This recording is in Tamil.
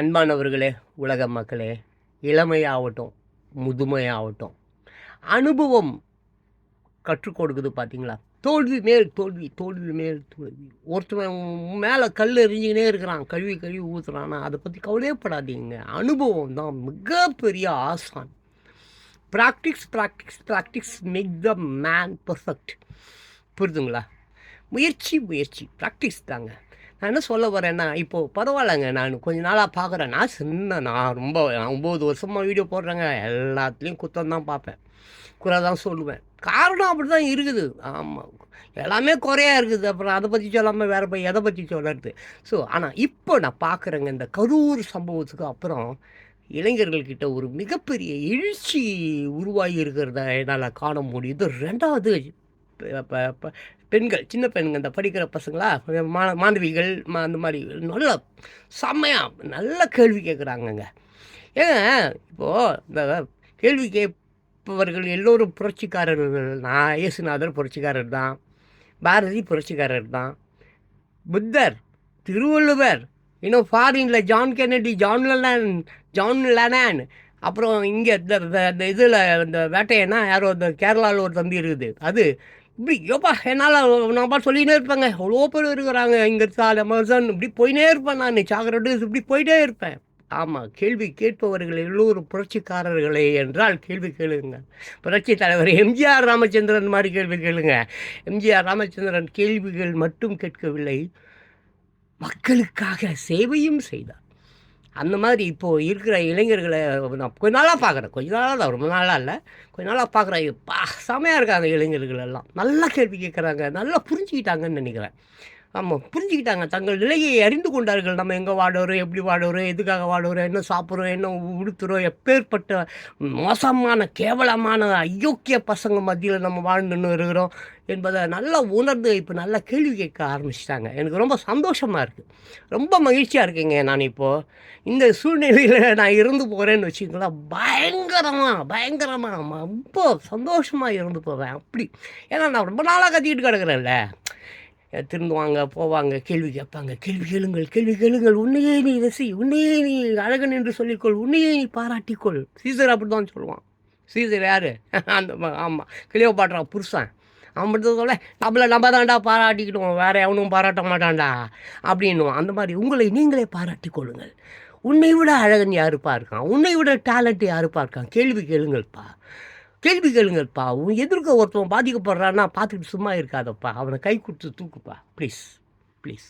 அன்பானவர்களே உலக மக்களே இளமையாகட்டும் முதுமையாகட்டும் அனுபவம் கற்றுக் கொடுக்குது பார்த்தீங்களா? தோல்வி மேல் தோல்வி தோல்வி மேல் தோல்வி. ஒருத்தன் மேலே கல் எறிஞ்சிக்கினே இருக்கிறான் கழுவி கழுவி ஊற்றுறான்னா அதை பற்றி கவலையப்படாதீங்க. அனுபவம் தான் மிகப்பெரிய ஆசான். Practice practice practice make the man perfect புரிதுங்களா முயற்சி முயற்சி. ப்ராக்டிஸ் தாங்க. நான் என்ன சொல்ல போகிறேன்னா இப்போது பரவாயில்லைங்க. நான் கொஞ்ச நாளாக பார்க்குறேன் நான் சின்ன நான் ரொம்ப நான் ஒம்பது வருஷமாக வீடியோ போடுறேங்க. எல்லாத்துலேயும் குத்தம் தான் பார்ப்பேன். குறை தான் சொல்லுவேன். காரணம் அப்படி தான் இருக்குது. ஆமாம் எல்லாமே குறையா இருக்குது. அப்புறம் அதை பற்றி சொல்லாமல் வேறு போய் எதை பற்றி சொல்கிறது ஸோ ஆனால் இப்போ நான் பார்க்குறேங்க இந்த கரூர் சம்பவத்துக்கு அப்புறம் இளைஞர்கள்கிட்ட ஒரு மிகப்பெரிய எழுச்சி உருவாகி இருக்கிறத என்னால் காண முடியுது. ரெண்டாவது பெண்கள் சின்ன பெண்கள் இந்த படிக்கிற பசங்களா? மா மாணவிகள் மா- அந்த மாதிரி நல்ல செம்மையாக நல்ல கேள்வி கேட்குறாங்கங்க ஏங்க இப்போது இந்த கேள்வி கேட்பவர்கள் எல்லோரும் புரட்சிக்காரர்கள். நான் இயேசுநாதர் புரட்சிக்காரர் தான். பாரதி புரட்சிக்காரர் தான். புத்தர் திருவள்ளுவர் இன்னும் ஃபாரினில் John Kennedy John Lennon John Lennon அப்புறம் இங்கே இந்த இந்த இதில் இந்த வேட்டையன்னா யாரோ இந்த கேரளாவில் ஒரு தம்பி இருக்குது. அது இப்படி யோப்பா என்னால் நான் பாட்டு சொல்லினே இருப்பேங்க. அவ்வளோ பேர் இருக்கிறாங்க இங்கே சார் அமர்சன் இப்படி போயினே இருப்பேன் நான். சாக்ரட்டிஸ் இப்படி போயிட்டே இருப்பேன். ஆமாம் கேள்வி கேட்பவர்கள் எல்லோரும் புரட்சிக்காரர்களே என்றால் கேள்வி கேளுங்க. புரட்சி தலைவர் எம்ஜிஆர் ராமச்சந்திரன் மாதிரி கேள்வி கேளுங்க. எம்ஜிஆர் ராமச்சந்திரன் கேள்விகள் மட்டும் கேட்கவில்லை. மக்களுக்காக சேவையும் செய்தார். அந்த மாதிரி இப்போது இருக்கிற இளைஞர்களை நான் கொஞ்ச நாளாக பார்க்குறேன். கொஞ்ச நாளாக தான் ரொம்ப நாளாக இல்லை. கொஞ்ச நாளாக பார்க்குறேன். பா செமையாக இருக்காங்க இளைஞர்கள் எல்லாம் நல்லா கேள்வி கேட்குறாங்க நல்லா புரிஞ்சுக்கிட்டாங்கன்னு நினைக்கிறேன். ஆமாம் புரிஞ்சுக்கிட்டாங்க. தங்கள் நிலையை அறிந்து கொண்டார்கள். நம்ம எங்கே வாடுறோம்? எப்படி வாடுறோம்? எதுக்காக வாடுறோம்? என்ன சாப்பிட்றோம்? என்ன உடுத்துறோம்? எப்பேற்பட்ட மோசமான கேவலமான அயோக்கிய பசங்க மத்தியில் நம்ம வாழ்ந்துன்னு இருக்கிறோம் என்பதை நல்லா உணர்ந்து இப்போ நல்லா கேள்வி கேட்க ஆரம்பிச்சிட்டாங்க. எனக்கு ரொம்ப சந்தோஷமாக இருக்குது ரொம்ப மகிழ்ச்சியாக இருக்குங்க நான் இப்போது இந்த சூழ்நிலையில் நான் இருந்து போகிறேன்னு வச்சுக்கலாம் பயங்கரமாக பயங்கரமாக ரொம்ப சந்தோஷமாக இருந்து போவேன். அப்படி. ஏன்னா நான் ரொம்ப நாளாக கத்திக்கிட்டு கிடக்குறேன்ல. திருந்துவாங்க போவாங்க கேள்வி கேட்பாங்க. கேள்வி கேளுங்கள் கேள்வி கேளுங்கள். உன்னையே நீ ரசி உன்னையே நீ அழகன் என்று சொல்லிக்கொள் உன்னையே நீ பாராட்டிக்கொள். சீசர் அப்படி தான் சொல்லுவான். சீசர் யார்? அந்த ஆமாம் கிளியோ பாட்டுறா புருஷன். அவன் மட்டும் சொல்ல நம்மளை நம்ம தான்டா பாராட்டிக்கிட்டோம் வேற எவனும் பாராட்ட மாட்டான்டா அப்படின்னுவான். அந்த மாதிரி உங்களை நீங்களே பாராட்டி கொள்ளுங்கள். உன்னை விட அழகன் யாருப்பா இருக்கான் உன்னை விட டேலண்ட் யாருப்பா இருக்கான் கேள்வி கேளுங்கள்ப்பா. கேள்வி கேளுங்கள்ப்பா உன் எதிர்க்க ஒருத்தவன் பாதிக்கப்படுறான்னா பார்த்துக்கிட்டு சும்மா இருக்காதப்பா. அவனை கை கொடுத்து தூக்குப்பா. Please please